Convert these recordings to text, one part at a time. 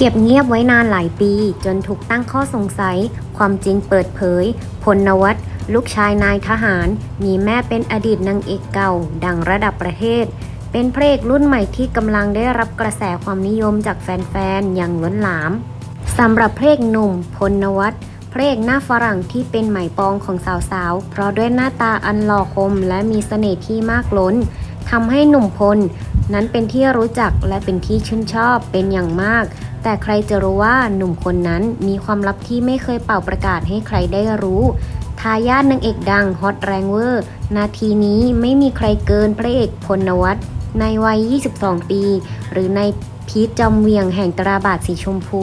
เก็บเงียบไว้นานหลายปี จนถูกตั้งข้อสงสัย ความจริงเปิดเผย พลนวัตลูกชายนายทหาร มีแม่เป็นอดีตนางเอกเก่า ดังระดับประเทศ เป็นพระเอกรุ่นใหม่ที่กำลังได้รับกระแสความนิยมจากแฟนๆ อย่างล้นหลามสำหรับพระเอกหนุ่ม พลนวัตพระเอกหน้าฝรั่งที่เป็นหมปองของสาวๆ เพราะด้วยหน้าตาอันหล่อคมและมีเสน่ห์ที่มากล้นทำให้หนุ่มพลนั้นเป็นที่รู้จักและเป็นที่ชื่นชอบเป็นอย่างมาก แต่ใครจะรู้ว่าหนุ่มคนนั้นมีความลับที่ไม่เคยเป่าประกาศให้ใครได้รู้ ทายาทนางเอกดังฮอตแรงเวอร์ นาทีนี้ไม่มีใครเกินพระเอกพลนวัตในวัย 22 ปี หรือในพีทจอมเวียงแห่งตราบาดสีชมพู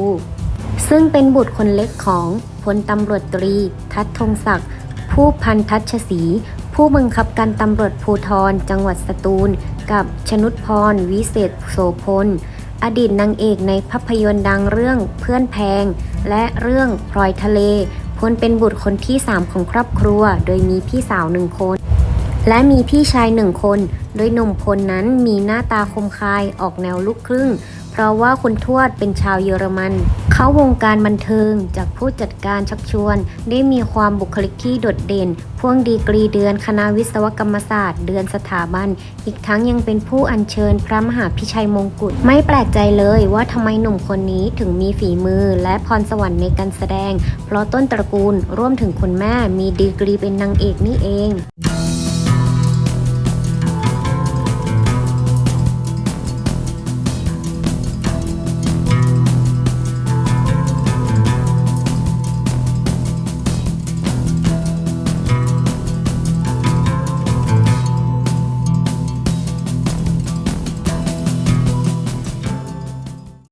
ซึ่งเป็นบุตรคนเล็กของพลตำรวจตรี ทัศธงศักดิ์ผู้พันทัชศรีผู้บังคับการตำรวจภูทรจังหวัดสตูล กับชนุดพร วิเศษโสพล อดีตนางเอกในภาพยนตร์ดังเรื่องเพื่อนแพง และเรื่องพลอยทะเลพลเป็นบุตรคนที่ 3 ของครอบครัว โดยมีพี่สาวหนึ่งคน และมีพี่ชายหนึ่งคน โดยหนุ่มพลนั้นมีหน้าตาคมคายออกแนวลูกครึ่ง เพราะว่าคุณทวดเป็นชาวเยอรมัน เข้าวงการบันเทิงจากผู้จัดการชักชวน ได้มีความบุคลิกที่โดดเด่น พ่วงดีกรีเดือนคณะวิศวกรรมศาสตร์ เดือนสถาบัน อีกทั้งยังเป็นผู้อัญเชิญพระมหาพิชัยมงกุฎ ไม่แปลกใจเลยว่าทำไมหนุ่มคนนี้ถึงมีฝีมือและพรสวรรค์ในการแสดง เพราะต้นตระกูลร่วมถึงคุณแม่มีดีกรีเป็นนางเอกนี่เอง